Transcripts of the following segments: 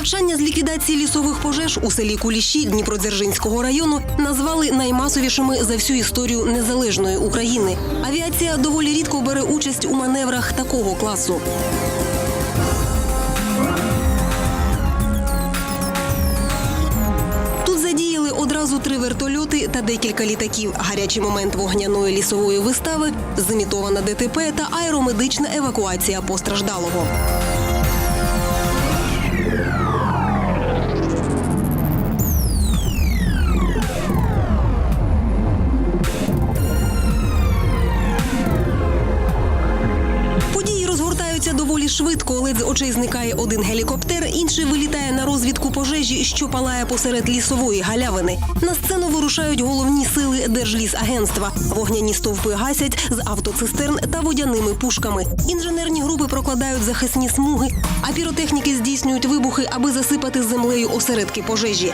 Навчання з ліквідації лісових пожеж у селі Куліші Дніпродзержинського району назвали наймасовішими за всю історію незалежної України. Авіація доволі рідко бере участь у маневрах такого класу. Одразу три вертольоти та декілька літаків. Гарячий момент вогняної лісової вистави, зимітована ДТП та аеромедична евакуація постраждалого. Ледь з очей зникає один гелікоптер, інший вилітає на розвідку пожежі, що палає посеред лісової галявини. На сцену вирушають головні сили Держлісагентства. Вогняні стовпи гасять з автоцистерн та водяними пушками. Інженерні групи прокладають захисні смуги, а піротехніки здійснюють вибухи, аби засипати землею осередки пожежі.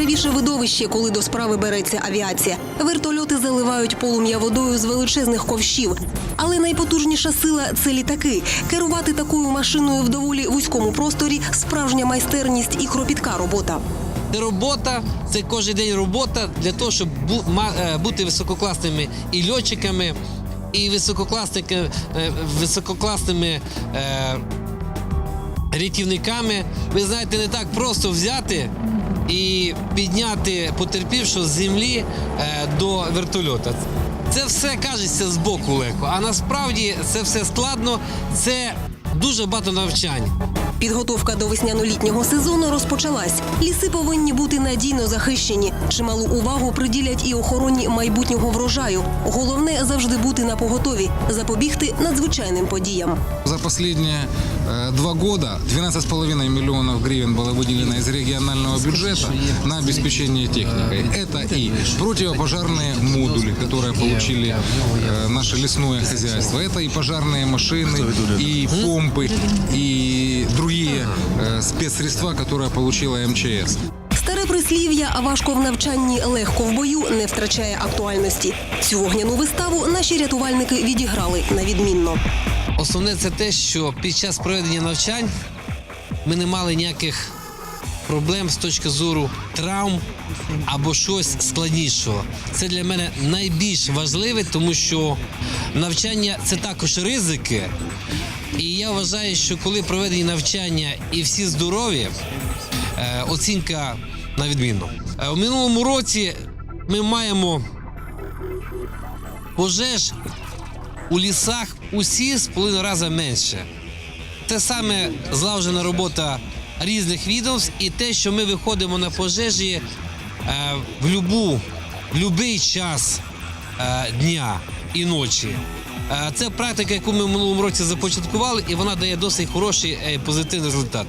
Найяскравіше видовище, коли до справи береться авіація. Вертольоти заливають полум'я водою з величезних ковшів. Але найпотужніша сила це літаки. Керувати такою машиною в доволі вузькому просторі справжня майстерність і кропітка робота. Це робота, це кожен день робота для того, щоб е, бути висококласними і льотчиками, і висококласними, висококласними е, рятівниками. Ви знаєте, не так просто взяти і підняти потерпівшого з землі е, до вертольота. Це все кажеться з боку легко, а насправді це все складно, це дуже багато навчань. Підготовка до весняно-літнього сезону розпочалась. Ліси повинні бути надійно захищені. Чималу увагу приділять і охороні майбутнього врожаю. Головне завжди бути на поготові, запобігти надзвичайним подіям. За последние э, два года 12,5 миллионов гривен было выделено из регионального бюджета на обеспечение техникой. Это и противопожарные модули, которые получили э, наше лесное хозяйство. Это и пожарные машины, и помпы, и другие э, спецсредства, которые получила МЧС. Старе прислів'я «А важко в навчанні, легко в бою не втрачає актуальності. Цю вогняну виставу наші рятувальники відіграли на відмінно. Основне це те, що під час проведення навчань ми не мали ніяких проблем з точки зору травм або щось складнішого. Це для мене найбільш важливе, тому що навчання це також ризики. я вважаю, що коли проведені навчання і всі здорові, е, оцінка на відмінно. Е, У минулому році ми маємо пожеж у лісах усі з половиною рази менше. Те саме злагоджена робота різних відомств і те, що ми виходимо на пожежі е, в будь-який час е, дня і ночі. Е, це практика, яку ми в минулому році започаткували, і вона дає досить хороший е, позитивний результат.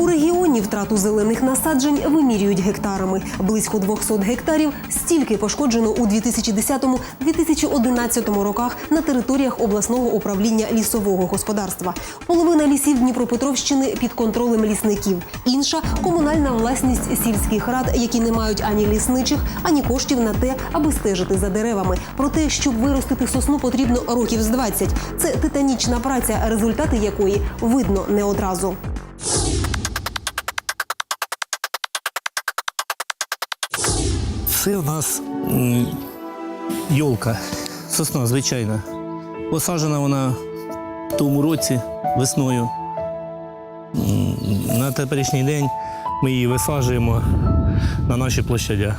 У регіоні втрату зелених насаджень вимірюють гектарами. Близько 200 гектарів стільки пошкоджено у 2010-2011 роках на територіях обласного управління лісового господарства. Половина лісів Дніпропетровщини під контролем лісників. Інша комунальна власність сільських рад, які не мають ані лісничих, ані коштів на те, аби стежити за деревами. Проте, щоб виростити сосну, потрібно років з 20. Це титанічна праця, результати якої видно не одразу. Це у нас йолка, сосна звичайна. Посаджена вона в тому році весною. На теперішній день ми її висаджуємо на наші площадя.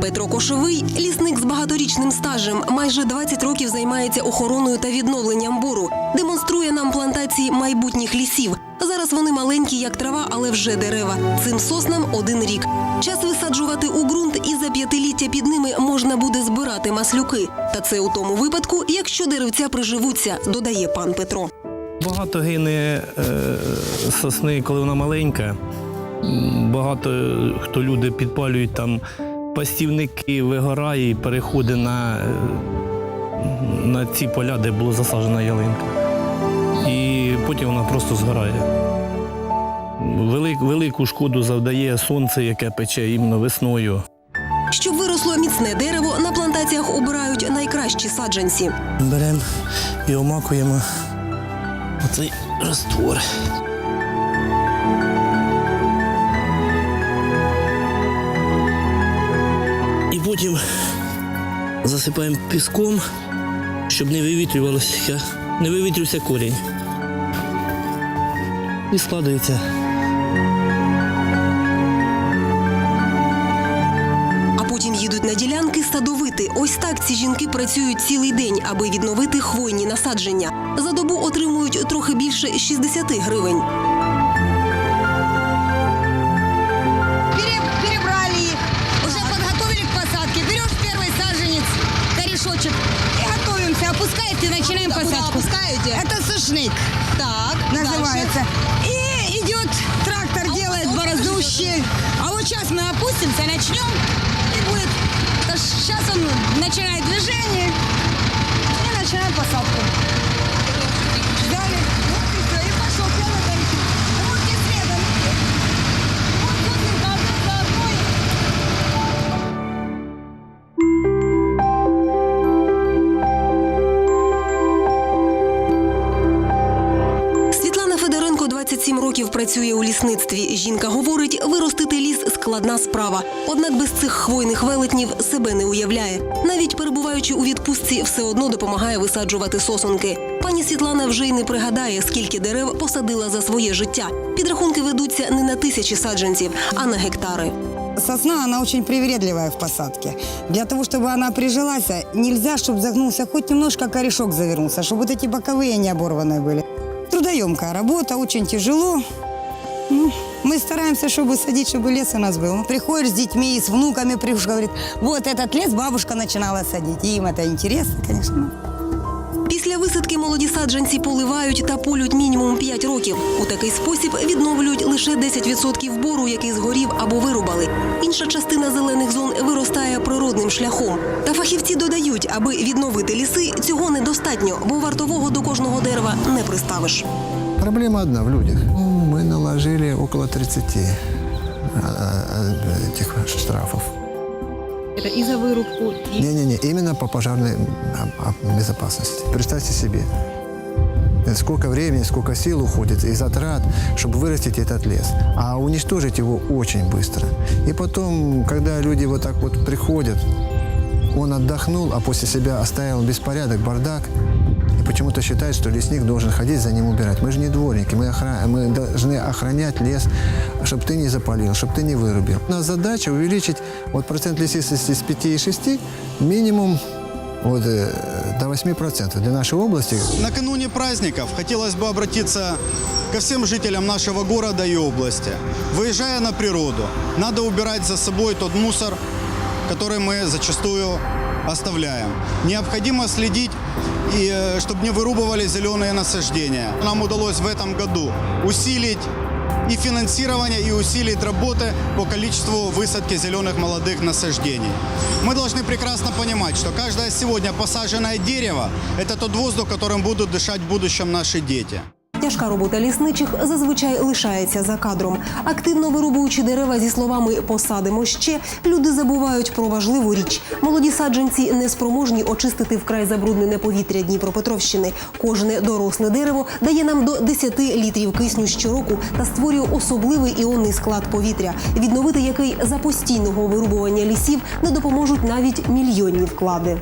Петро Кошовий лісник з багаторічним стажем. Майже 20 років займається охороною та відновленням буру. Демонструє нам плантації майбутніх лісів. Зараз вони маленькі, як трава, але вже дерева. Цим соснам один рік. Час висаджувати у ґрунт, і за п'ятиліття під ними можна буде збирати маслюки. Та це у тому випадку, якщо деревця приживуться, додає пан Петро. Багато гине е, сосни, коли вона маленька. Багато е, хто люди підпалюють там пастівники, вигорає і переходить на, е, на ці поля, де була засаджена ялинка. Потім вона просто згорає. Велик, велику шкоду завдає сонце, яке пече іменно весною. Щоб виросло міцне дерево, на плантаціях обирають найкращі саджанці. Беремо і омакуємо оцей раствор. І потім засипаємо піском, щоб не вивітрювалося, не вивітрювався корінь. І складається. А потім їдуть на ділянки садовити. Ось так ці жінки працюють цілий день, аби відновити хвойні насадження. За добу отримують трохи більше 60 гривень. Пере- перебрали их, уже подготовили к посадке. Берешь первый саженец, корешочек и готовимся. Опускаете и начинаем посадку. опускаете? Это сушник. Так, называется. И идет трактор, делает борозду, щель. А вот сейчас мы опустимся, начнем и будет. Сейчас он начинает движение и начинаем посадку. Ждали. працює у лісництві. Жінка говорить, виростити ліс складна справа. Однак без цих хвойних велетнів себе не уявляє. Навіть перебуваючи у відпустці, все одно допомагає висаджувати сосунки. Пані Світлана вже й не пригадає, скільки дерев посадила за своє життя. Підрахунки ведуться не на тисячі саджанців, а на гектари. Сосна, она очень привередливая в посадке. Для того, чтобы она прижилась, нельзя, чтобы загнулся хоть немножко корешок завернулся, чтобы вот эти боковые не оборванные были. Трудоемкая работа, очень тяжело. Ну, мы стараемся, чтобы садить, чтобы лес у нас был. Ну, приходишь с детьми, с внуками, приходишь, говорит, вот этот лес бабушка начинала садить. И им это интересно, конечно. Після висадки молоді саджанці поливають та полють мінімум 5 років. У такий спосіб відновлюють лише 10% бору, який згорів або вирубали. Інша частина зелених зон виростає природним шляхом. Та фахівці додають, аби відновити ліси, цього недостатньо, бо вартового до кожного дерева не приставиш. Проблема одна в людях. Мы наложили около 30 а, а, этих штрафов. Это и за вырубку, и Не-не-не, именно по пожарной а, а, безопасности. Представьте себе, э, сколько времени, сколько сил уходит и затрат, чтобы вырастить этот лес. А уничтожить его очень быстро. И потом, когда люди вот так вот приходят, он отдохнул, а после себя оставил беспорядок, бардак, и почему-то считает, что лесник должен ходить за ним убирать. Мы же не дворники, мы, охра- мы должны охранять лес, чтобы ты не запалил, чтобы ты не вырубил. У нас задача увеличить вот процент лесистости с 5,6 минимум вот, э, до 8% для нашей области. Накануне праздников хотелось бы обратиться ко всем жителям нашего города и области. Выезжая на природу, надо убирать за собой тот мусор, который мы зачастую оставляем. Необходимо следить, и, э, чтобы не вырубывали зеленые насаждения. Нам удалось в этом году усилить и финансирование, и усилить работы по количеству высадки зеленых молодых насаждений. Мы должны прекрасно понимать, что каждое сегодня посаженное дерево – это тот воздух, которым будут дышать в будущем наши дети. Тяжка робота лісничих зазвичай лишається за кадром. Активно вирубуючи дерева зі словами посадимо ще, люди забувають про важливу річ. Молоді саджанці не спроможні очистити вкрай забруднене повітря Дніпропетровщини. Кожне доросле дерево дає нам до 10 літрів кисню щороку та створює особливий іонний склад повітря, відновити який за постійного вирубування лісів не допоможуть навіть мільйонні вклади.